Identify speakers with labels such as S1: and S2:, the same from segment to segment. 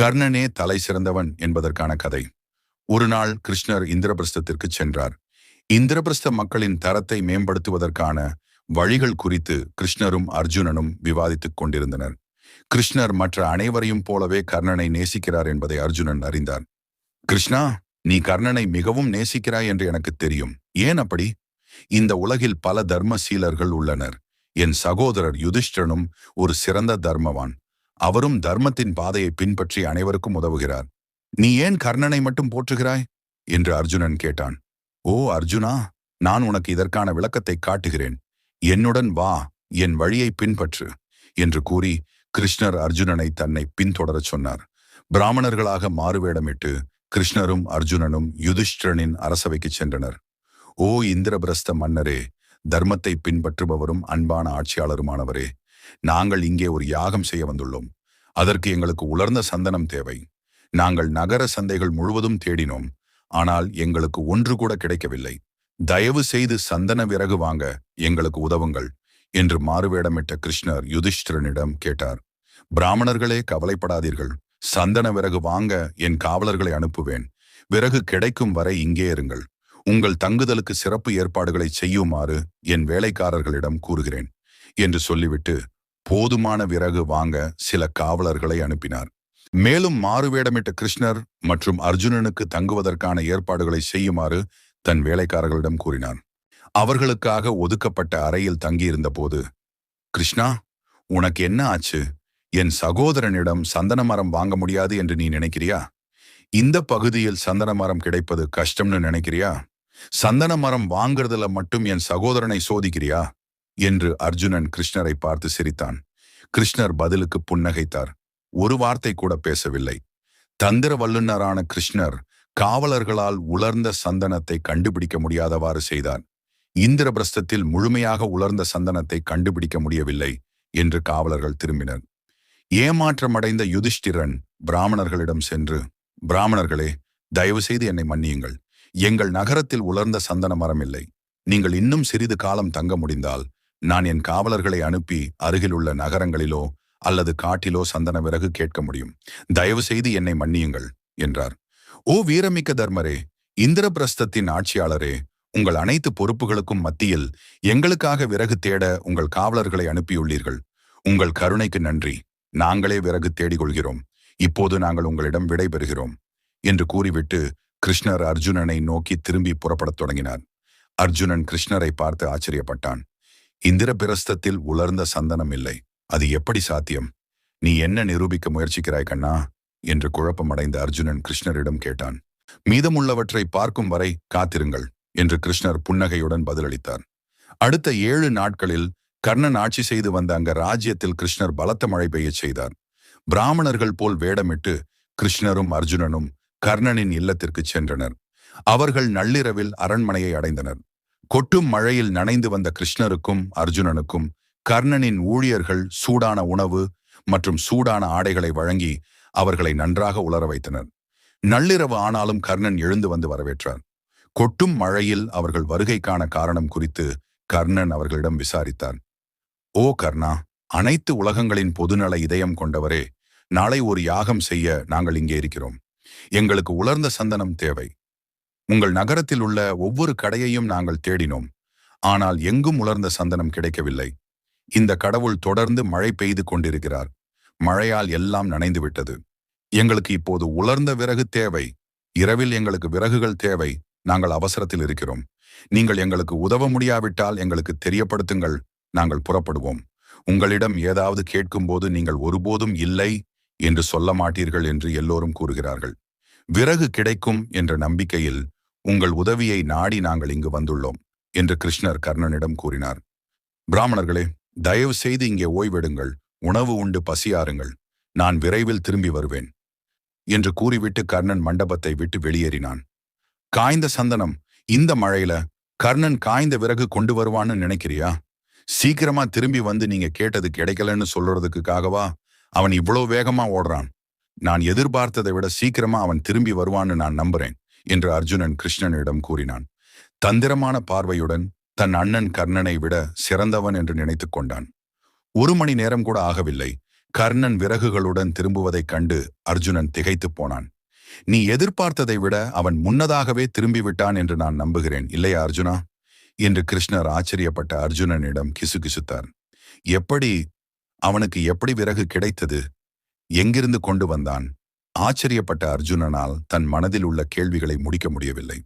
S1: கர்ணனே தலை சிறந்தவன் என்பதற்கான கதை. ஒரு நாள் கிருஷ்ணர் இந்திரபிரஸ்தத்திற்கு சென்றார். இந்திரபிரஸ்த மக்களின் தரத்தை மேம்படுத்துவதற்கான வழிகள் குறித்து கிருஷ்ணரும் அர்ஜுனனும் விவாதித்துக் கொண்டிருந்தனர். கிருஷ்ணர் மற்ற அனைவரையும் போலவே கர்ணனை நேசிக்கிறார் என்பதை அர்ஜுனன் அறிந்தார். கிருஷ்ணா நீ கர்ணனை மிகவும் நேசிக்கிறாய் என்று எனக்கு தெரியும். ஏன் அப்படி? இந்த உலகில் பல தர்மசீலர்கள் உள்ளனர். என் சகோதரர் யுதிஷ்டனும் ஒரு சிறந்த தர்மவான். அவரும் தர்மத்தின் பாதையை பின்பற்றி அனைவருக்கும் உதவுகிறார். நீ ஏன் கர்ணனை மட்டும் போற்றுகிறாய்? என்று அர்ஜுனன் கேட்டான். ஓ அர்ஜுனா நான் உனக்கு இதற்கான விளக்கத்தை காட்டுகிறேன். என்னுடன் வா என் வழியை பின்பற்று என்று கூறி கிருஷ்ணர் அர்ஜுனனை தன்னை பின்தொடரச் சொன்னார். பிராமணர்களாக மாறுவேடமிட்டு கிருஷ்ணரும் அர்ஜுனனும் யுதிஷ்டிரனின் அரசவைக்கு சென்றனர். ஓ இந்திரபிரஸ்த மன்னரே தர்மத்தை பின்பற்றுபவரும் அன்பான ஆட்சியாளருமானவரே நாங்கள் இங்கே ஒரு யாகம் செய்ய வந்துள்ளோம். அதற்கு எங்களுக்கு உலர்ந்த சந்தனம் தேவை. நாங்கள் நகர சந்தைகள் முழுவதும் தேடினோம். ஆனால் எங்களுக்கு ஒன்று கூட கிடைக்கவில்லை. தயவு செய்து சந்தன விறகு வாங்க எங்களுக்கு உதவுங்கள் என்று மாறுவேடமிட்ட கிருஷ்ணர் யுதிஷ்டிரனிடம் கேட்டார். பிராமணர்களே கவலைப்படாதீர்கள். சந்தன விறகு வாங்க என் காவலர்களை அனுப்புவேன். விறகு கிடைக்கும் வரை இங்கே இருங்கள். உங்கள் தங்குதலுக்கு சிறப்பு ஏற்பாடுகளை செய்யுமாறு என் வேலைக்காரர்களிடம் கூறுகிறேன். என்று சொல்லிவிட்டு போதுமான விறகு வாங்க சில காவலர்களை அனுப்பினார். மேலும் மாறுவேடமிட்ட கிருஷ்ணர் மற்றும் அர்ஜுனனுக்கு தங்குவதற்கான ஏற்பாடுகளை செய்யுமாறு தன் வேலைக்காரர்களிடம் கூறினார். அவர்களுக்காக ஒதுக்கப்பட்ட அறையில் தங்கியிருந்த போது கிருஷ்ணா உனக்கு என்ன ஆச்சு? என் சகோதரனிடம் சந்தன மரம் வாங்க முடியாது என்று நீ நினைக்கிறியா? இந்த பகுதியில் சந்தன மரம் கிடைப்பது கஷ்டம்னு நினைக்கிறியா? சந்தன மரம் வாங்குறதுல மட்டும் என் சகோதரனை சோதிக்கிறியா? என்று அர்ஜுனன் கிருஷ்ணரை பார்த்து சிரித்தான். கிருஷ்ணர் பதிலுக்கு புன்னகைத்தார். ஒரு வார்த்தை கூட பேசவில்லை. தந்திர வல்லுநரான கிருஷ்ணர் காவலர்களால் உலர்ந்த சந்தனத்தை கண்டுபிடிக்க முடியாதவாறு செய்தார். இந்திரபிரஸ்தத்தில் முழுமையாக உலர்ந்த சந்தனத்தை கண்டுபிடிக்க முடியவில்லை என்று காவலர்கள் திரும்பினர். ஏமாற்றமடைந்த யுதிஷ்டிரன் பிராமணர்களிடம் சென்று பிராமணர்களே தயவு செய்து என்னை மன்னியுங்கள். எங்கள் நகரத்தில் உலர்ந்த சந்தன மரம் இல்லை நீங்கள் இன்னும் சிறிது காலம் தங்க முடிந்தால் நான் என் காவலர்களை அனுப்பி அருகிலுள்ள நகரங்களிலோ அல்லது காட்டிலோ சந்தன விறகு கேட்க முடியும். தயவு செய்து என்னை மன்னியுங்கள் என்றார். ஓ வீரமிக்க தர்மரே இந்திரபிரஸ்தத்தின் ஆட்சியாளரே உங்கள் அனைத்து பொறுப்புகளுக்கும் மத்தியில் எங்களுக்காக விறகு தேட உங்கள் காவலர்களை அனுப்பியுள்ளீர்கள். உங்கள் கருணைக்கு நன்றி. நாங்களே விறகு தேடிக்கொள்கிறோம். இப்போது நாங்கள் உங்களிடம் விடைபெறுகிறோம் என்று கூறிவிட்டு கிருஷ்ணர் அர்ஜுனனை நோக்கி திரும்பி புறப்படத் தொடங்கினார். அர்ஜுனன் கிருஷ்ணரை பார்த்து ஆச்சரியப்பட்டான். இந்திர பிரஸ்தத்தில் உலர்ந்த சந்தனம் இல்லை. அது எப்படி சாத்தியம்? நீ என்ன நிரூபிக்க முயற்சிக்கிறாய் கண்ணா? என்று குழப்பமடைந்த அர்ஜுனன் கிருஷ்ணரிடம் கேட்டான். மீதமுள்ளவற்றை பார்க்கும் வரை காத்திருங்கள் என்று கிருஷ்ணர் புன்னகையுடன் பதிலளித்தார். அடுத்த ஏழு நாட்களில் கர்ணன் ஆட்சி செய்து வந்த அங்க ராஜ்யத்தில் கிருஷ்ணர் பலத்த மழை பெய்யச் செய்தார். பிராமணர்கள் போல் வேடமிட்டு கிருஷ்ணரும் அர்ஜுனனும் கர்ணனின் இல்லத்திற்கு சென்றனர். அவர்கள் நள்ளிரவில் அரண்மனையை அடைந்தனர். கொட்டும் மழையில் நனைந்து வந்த கிருஷ்ணருக்கும் அர்ஜுனனுக்கும் கர்ணனின் ஊழியர்கள் சூடான உணவு மற்றும் சூடான ஆடைகளை வழங்கி அவர்களை நன்றாக உலர வைத்தனர். நள்ளிரவு ஆனாலும் கர்ணன் எழுந்து வந்து வரவேற்றார். கொட்டும் மழையில் அவர்கள் வருகைக்கான காரணம் குறித்து கர்ணன் அவர்களிடம் விசாரித்தார். ஓ கர்ணா அனைத்து உலகங்களின் பொதுநல இதயம் கொண்டவரே நாளை ஒரு யாகம் செய்ய நாங்கள் இங்கே இருக்கிறோம். எங்களுக்கு உலர்ந்த சந்தனம் தேவை. உங்கள் நகரத்தில் உள்ள ஒவ்வொரு கடையையும் நாங்கள் தேடினோம். ஆனால் எங்கும் உலர்ந்த சந்தனம் கிடைக்கவில்லை. இந்த கடவுள் தொடர்ந்து மழை பெய்து கொண்டிருக்கிறார். மழையால் எல்லாம் நனைந்து விட்டது. எங்களுக்கு இப்போது உலர்ந்த விறகு தேவை. இரவில் எங்களுக்கு விறகுகள் தேவை. நாங்கள் அவசரத்தில் இருக்கிறோம். நீங்கள் எங்களுக்கு உதவ முடியாவிட்டால் எங்களுக்கு தெரியப்படுத்துங்கள். நாங்கள் புறப்படுவோம். உங்களிடம் ஏதாவது கேட்கும்போது நீங்கள் ஒருபோதும் இல்லை என்று சொல்ல மாட்டீர்கள் என்று எல்லோரும் கூறுகிறார்கள். விறகு கிடைக்கும் என்ற நம்பிக்கையில் உங்கள் உதவியை நாடி நாங்கள் இங்கு வந்துள்ளோம் என்று கிருஷ்ணர் கர்ணனிடம் கூறினார். பிராமணர்களே தயவு செய்து இங்கே ஓய்வெடுங்கள் உணவு உண்டு பசியாருங்கள் நான் விரைவில் திரும்பி வருவேன் என்று கூறிவிட்டு கர்ணன் மண்டபத்தை விட்டு வெளியேறினான். காய்ந்த சந்தனம் இந்த மழையில கர்ணன் காய்ந்த விறகு கொண்டு வருவான்னு நினைக்கிறியா? சீக்கிரமா திரும்பி வந்து நீங்க கேட்டது கிடைக்கலன்னு சொல்றதுக்காகவா அவன் இவ்வளோ வேகமா ஓடுறான்? நான் எதிர்பார்த்ததை விட சீக்கிரமா அவன் திரும்பி வருவான்னு நான் நம்புறேன் என்று அர்ஜுனன் கிருஷ்ணனிடம் கூறினான். தந்திரமான பார்வையுடன் தன் அண்ணன் கர்ணனை விட சிறந்தவன் என்று நினைத்துக் கொண்டான். ஒரு மணி நேரம் கூட ஆகவில்லை. கர்ணன் விறகுகளுடன் திரும்புவதைக் கண்டு அர்ஜுனன் திகைத்துப் போனான். நீ எதிர்பார்த்ததை விட அவன் முன்னதாகவே திரும்பிவிட்டான் என்று நான் நம்புகிறேன் இல்லையா அர்ஜுனா? என்று கிருஷ்ணர் ஆச்சரியப்பட்ட அர்ஜுனனிடம் கிசுகிசுத்தார். எப்படி அவனுக்கு எப்படி விறகு கிடைத்தது? எங்கிருந்து கொண்டு வந்தான்? ஆச்சரியப்பட்ட அர்ஜுனனால் தன் மனதில் உள்ள கேள்விகளை முடிக்க முடியவில்லை.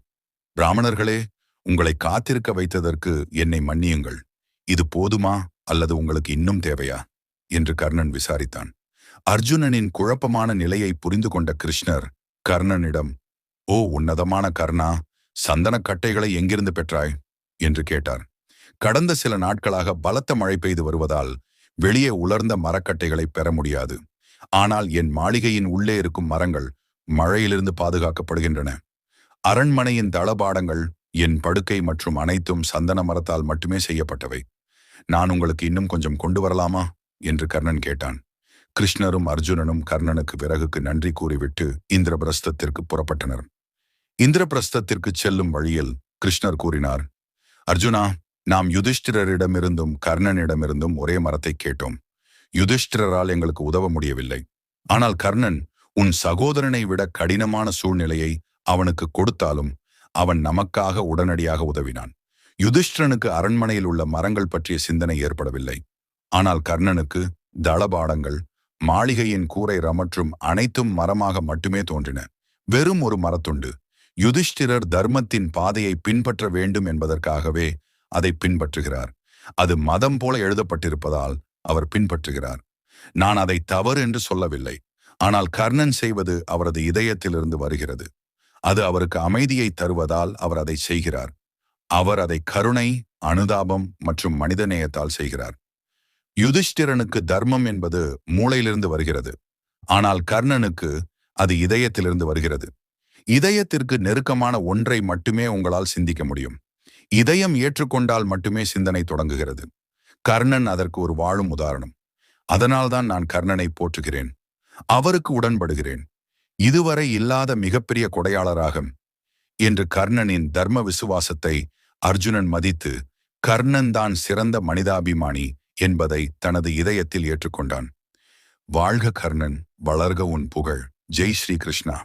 S1: பிராமணர்களே உங்களை காத்திருக்க வைத்ததற்கு என்னை மன்னியுங்கள். இது போதுமா? அல்லது உங்களுக்கு இன்னும் தேவையா? என்று கர்ணன் விசாரித்தான். அர்ஜுனனின் குழப்பமான நிலையை புரிந்து கொண்ட கிருஷ்ணர் கர்ணனிடம் ஓ உன்னதமான கர்ணா சந்தனக் கட்டைகளை எங்கிருந்து பெற்றாய்? என்று கேட்டார். கடந்த சில நாட்களாக பலத்த மழை பெய்து வருவதால் வெளியே உலர்ந்த மரக்கட்டைகளை பெற முடியாது. ஆனால் என் மாளிகையின் உள்ளே இருக்கும் மரங்கள் மழையிலிருந்து பாதுகாக்கப்படுகின்றன. அரண்மனையின் தளபாடங்கள் என் படுக்கை மற்றும் அனைத்தும் சந்தன மரத்தால் மட்டுமே செய்யப்பட்டவை. நான் உங்களுக்கு இன்னும் கொஞ்சம் கொண்டு வரலாமா? என்று கர்ணன் கேட்டான். கிருஷ்ணரும் அர்ஜுனனும் கர்ணனுக்கு விறகுக்கு நன்றி கூறிவிட்டு இந்திரபிரஸ்தத்திற்கு புறப்பட்டனர். இந்திரபிரஸ்தத்திற்கு செல்லும் வழியில் கிருஷ்ணர் கூறினார் அர்ஜுனா நாம் யுதிஷ்டிரரிடமிருந்தும் கர்ணனிடமிருந்தும் ஒரே மரத்தை கேட்டோம். யுதிஷ்டிரரால் எங்களுக்கு உதவ முடியவில்லை. ஆனால் கர்ணன் உன் சகோதரனை விட கடினமான சூழ்நிலையை அவனுக்கு கொடுத்தாலும் அவன் நமக்காக உடனடியாக உதவினான். யுதிஷ்டிரனுக்கு அரண்மனையில் உள்ள மரங்கள் பற்றிய சிந்தனை ஏற்படவில்லை. ஆனால் கர்ணனுக்கு தளபாடங்கள் மாளிகையின் கூரை ரமற்றும் அனைத்தும் மரமாக மட்டுமே தோன்றின. வெறும் ஒரு மரத்துண்டு. யுதிஷ்டிரர் தர்மத்தின் பாதையை பின்பற்ற வேண்டும் என்பதற்காகவே அதை பின்பற்றுகிறார். அது மதம் போல எழுதப்பட்டிருப்பதால் அவர் பின்பற்றுகிறார். நான் அதை தவறு என்று சொல்லவில்லை. ஆனால் கர்ணன் செய்வது அவரது இதயத்திலிருந்து வருகிறது. அது அவருக்கு அமைதியை தருவதால் அவர் அதை செய்கிறார். அவர் அதை கருணை அனுதாபம் மற்றும் மனிதநேயத்தால் செய்கிறார். யுதிஷ்டிரனுக்கு தர்மம் என்பது மூளையிலிருந்து வருகிறது. ஆனால் கர்ணனுக்கு அது இதயத்திலிருந்து வருகிறது. இதயத்திற்கு நெருக்கமான ஒன்றை மட்டுமே உங்களால் சிந்திக்க முடியும். இதயம் ஏற்றுக்கொண்டால் மட்டுமே சிந்தனை தொடங்குகிறது. கர்ணன் அதற்கு ஒரு வாழும் உதாரணம். அதனால்தான் நான் கர்ணனை போற்றுகிறேன். அவருக்கு உடன்படுகிறேன். இதுவரை இல்லாத மிகப்பெரிய கொடையாளராக என்று கர்ணனின் தர்ம விசுவாசத்தை அர்ஜுனன் மதித்து கர்ணன் தான் சிறந்த மனிதாபிமானி என்பதை தனது இதயத்தில் ஏற்றுக்கொண்டான். வாழ்க கர்ணன் வளர்க உன் புகழ். ஜெய் ஸ்ரீ கிருஷ்ணா.